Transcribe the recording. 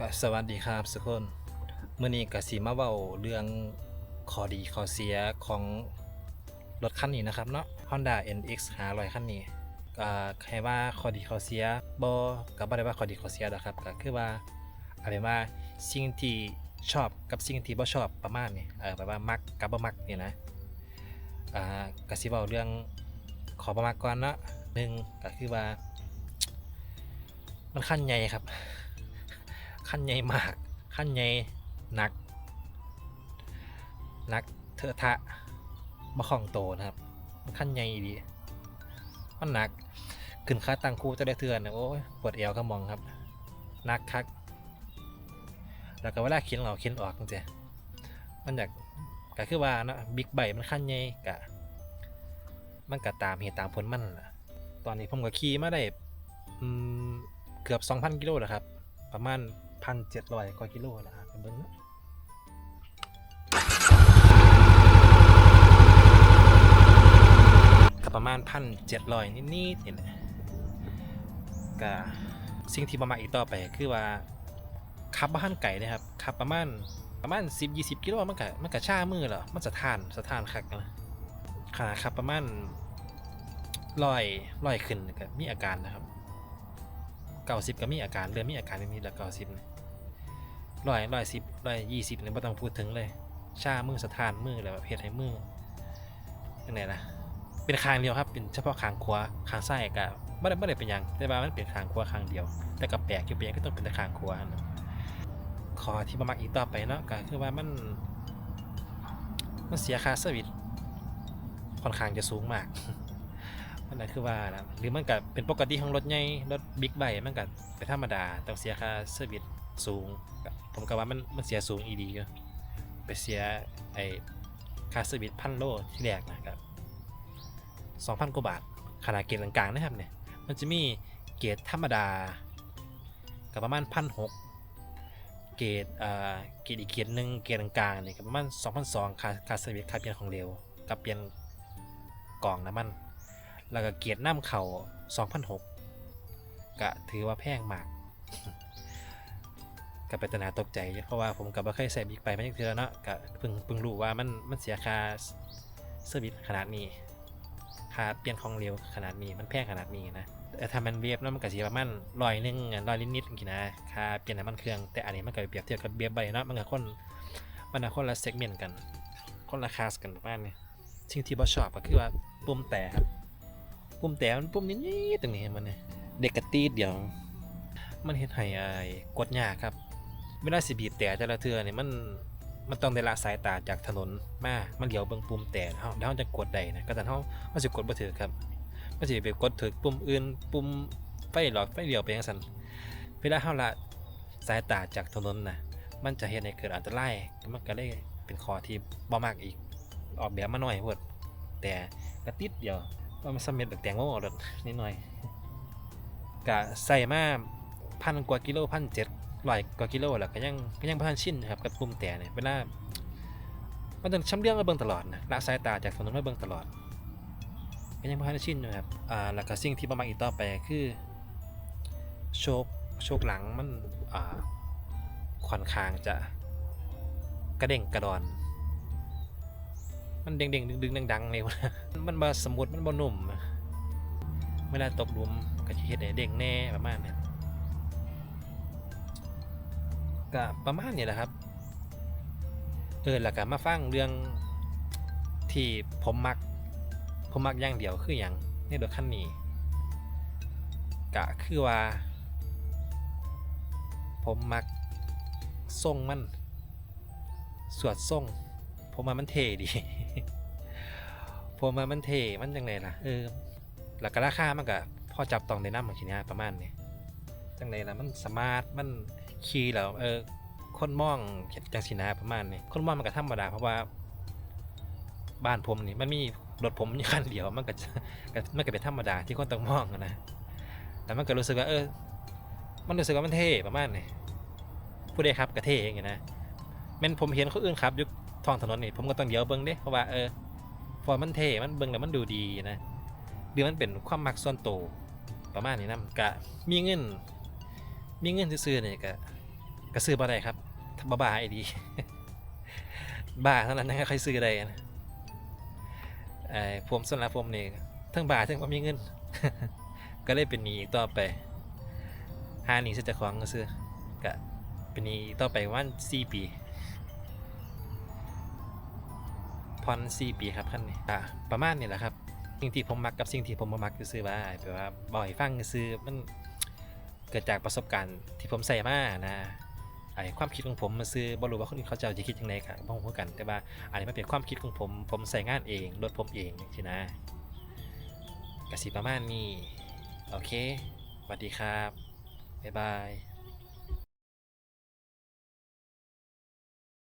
ก็สวัสดีครับทุกคนเมื้อนี้ก็สิมาเว้าเรื่องข้อดีข้อเสียของรถคันนี้นะครับเนาะ Honda NX 500คันนี้ก็ให้ว่าข้อดีข้อเสียบ่ก็บ่ได้ว่าข้อดีข้อเสียดอกครับก็คือว่าอาเป็นว่าสิ่งที่ชอบกับสิ่งที่บ่ชอบประมาณนี้เออแบบว่ามักกับบ่มักนี่นะอ่าก็สิเว้าเรื่องขอบ่มักก่อนเนาะหนึ่งก็คือว่า มันคันใหญ่ครับ ขั้นใหญ่มากขั้นใหญ่หนักหนักเถอะทะมาของโตนะครับขั้นใหญ่ดีมันหนักขึ้นค่าตังคูจะได้เทือนนะโอ้ยปวดเอวก็มองครับหนักคักแล้วก็เวลาเข็นเราเข็นออกจริงๆมันอยากก็คือว่านะบิ๊กไบมันขั้นใหญ่กะมันก็ตามเหตุตามผลมั่นล่ะตอนนี้ผมก็ขี่มาได้เกือบ 2,000 กิโลแล้วครับ ประมาณ พันเจ็ดร้อยกว่ากิโลแล้วครับเป็นเบิ้งนะก็ประมาณพันเจ็ดร้อยนิดๆนี่แหละก็สิ่งที่ประมาณอีกต่อไปคือว่าขับบ้านไก่นะครับขับประมาณประมาณสิบยี่สิบกิโลมันก็มันก็ชามือเหรอมันสะทานสะท้านคักนะขนาดขับประมาณร้อยร้อยขึ้นก็มีอาการนะครับ เก้าสิบก็มีอาการเริ่มมีอาการนิดๆแล้วเก้าสิบร้อยร้อยสิบร้อยยี่สิบเนี่ยไม่ต้องพูดถึงเลย ชามือสะท้านมือแล้วแบบเฮ็ดให้มือยังไงนะเป็นคางเดียวครับเป็นเฉพาะคางขวาคางซ้ายก็ไม่ได้ไม่ได้เป็นยังแต่ว่ามันเป็นคางขวาคางเดียว แต่ก็แปลกอยู่เป็นยังก็ต้องเป็นแต่คางขวาขอที่มามักอีกต่อไปเนาะก็คือว่ามันมันเสียค่าเซอร์วิสค่อนข้างจะสูงมาก มันคือว่านะหรือมันก็เป็นปกติของรถใหญ่รถบิ๊กไบค์มันก็เป็นธรรมดาต้องเสียค่าเซอร์วิสสูง ผมก็ว่ามันมันเสียสูงอีดีอยู่ไปเสียไอค่าเซอร์วิสพันโลที่แรกนะครับสองพันกว่าบาทขนาดเกรดกลางๆนะครับเนี่ยมันจะมีเกรดธรรมดากับประมาณพันหกเกรดอ่าเกรดอีกเกรดหนึ่งเกรดกลางๆเนี่ยก็ประมาณสองพันสองค่าค่าเซอร์วิสค่าเปลี่ยนของเร็วกับเปลี่ยนกล่องน้ำมัน แล้วก็เกียรติน้ำเข่า2006ก็ถือว่าแพงมากก็เป็นตนาตกใจ เพราะว่าผมกับบ่เคยใส่บิ๊กไปมาจักเทือเนาะก็เพิ่งเพิ่งรู้ว่ามันมันเสียค่าเซอร์วิสขนาดนี้ค่าเปลี่ยนของเร็วขนาดนี้มันแพงขนาดนี้นะแต่ถ้ามันเบียบแล้วมันก็สิประมาณร้อยนึงร้อยนิดๆอย่างนี้นะค่าเปลี่ยนน้ำมันเครื่องแต่อันนี้มันก็เปรียบเทียบกับเบียบใบเนาะมันก็คนมันก็คนละเซกเมนต์กัน คนละคลาสกันประมาณนี้สิ่งที่บ่ชอบก็คือว่าปุ่มแต่ครับ ปุ่มแต่มันปุ่มนี้ตรงนี้มันเนี่ยเด็กกระตีดเดียว มันเฮ็ดให้ไอ้กดยากครับเวลาสิบีบแต่แต่ละเทือนี่มันมันต้องได้ละสายตาจากถนนมามันเหลียวเบิ่งปุ่มแต่เฮาแล้วเฮาจะกดได้นะก็แต่เฮาเฮาสิกดบ่ถูกครับมันสิไปกดถูกปุ่มอื่น ปุ่มไฟหลอดไฟเลี้ยวไปจังซั่นเวลาเฮาละสายตาจากถนนนะมันจะเฮ็ดให้เกิดอันตรายมันก็เลยเป็นข้อที่บ่มักอีก ออกแบบมาหน่อยโพดแต่กระติดเดียว ว่ามันสำเร็จแบบแตงโมรถนิดหน่อยกะใส่มาพันกว่ากิโลพันเจ็ดร้อยกว่ากิโลแล้วก็ยังก็ยังพันชินนะครับกับปุ่มแต่เนี่ยเวลามันต้องช้ำเรื่องมาเบิ่งตลอดนะละสายตาจากถนนมาเบิ่งตลอดก็ยังพันชิ้นอยู่ครับอ่าแล้วก็สิ่งที่ประมาณอีกต่อไปคือโชคโชคหลังมันอ่าค่อนข้างจะกระเด้งกระดอน มันเด้งๆดึงๆดังๆเลยวะมันบ่สมมุติมันบ่นุ่มเวลาตกหลุมก็จะเฮ็ดให้เด้งแน่ประมาณนี้ก็ประมาณนี้แหละครับเออแล้วก็มาฟังเรื่องที่ผมมัก ผมมักอย่างเดียวคืออย่างในรถคันนี้ก็คือว่า ผมมักทรงมัน สวดทรง ผมว่ามันเท่ดีผมว่ามันเท่มันจังไงล่ะเออแล้วก็ราคามันก็พอจับต้องได้ำบางทีนะประมาณนี้จังไงล่ะมันสมาร์ทมันขี่แล้วเออคนมองเห็นจังสีนาประมาณนี้คนมองมันก็ธรรมดาเพราะว่า บ้านผมนี่มันมีรถผมอยู่คันเดียวมันก็มันก็เป็นธรรมดาที่คนต้องมองนะแต่มันก็รู้สึกว่าเออ มันรู้สึกว่ามันเท่ประมาณนี้ผู้ใดครับก็เท่อย่างเงี้ยนะแม่นผมเห็นคนอื่นขับยุค ท้องถนนนี่ผมก็ต้องเดี๋ยวเบิ่งเด้เพราะว่าเออพอมันเท่มันเบิ่งแล้วมันดูดีนะหรือมันเป็นความมักส่วนตัวประมาณนี้นะกะมีเงิน มีเงินซื้อเนี่ยกะก็ซื้อบ่ได้ครับถ้าบ่บ้าไอ้ดีบ้าเท่านั้นนะใค่อยซื้อได้นะไอ้ผมสำหรับผมเนี่ยทั้งบ้าทั้งบ่มีเงิน ก็เลยเป็นหนี้ต่อไปหาหนี้ซะเจ้าของก็ซื้อก็เป็นหนี้ต่อไปวัน4ปี ผ่อน4ปีครับคันนี้อะประมาณนี้แหละครับสิ่งที่ผมมักกับสิ่งที่ผมบ่มักก็คือว่าแปลว่าบ่อยฟังซื้อมันเกิดจากประสบการณ์ที่ผมใส่มานะไอ้ความคิดของผมมันซื้อบ่รู้ว่าคนอื่นเขาจะจะคิดยังไงครับบ่ฮู้กัน แต่ว่าอันนี้มันเป็นความคิดของผม ผมใส่งานเองรถผมเองสินะกสิประมาณนี้ โอเคสวัสดีครับ บ๊ายบาย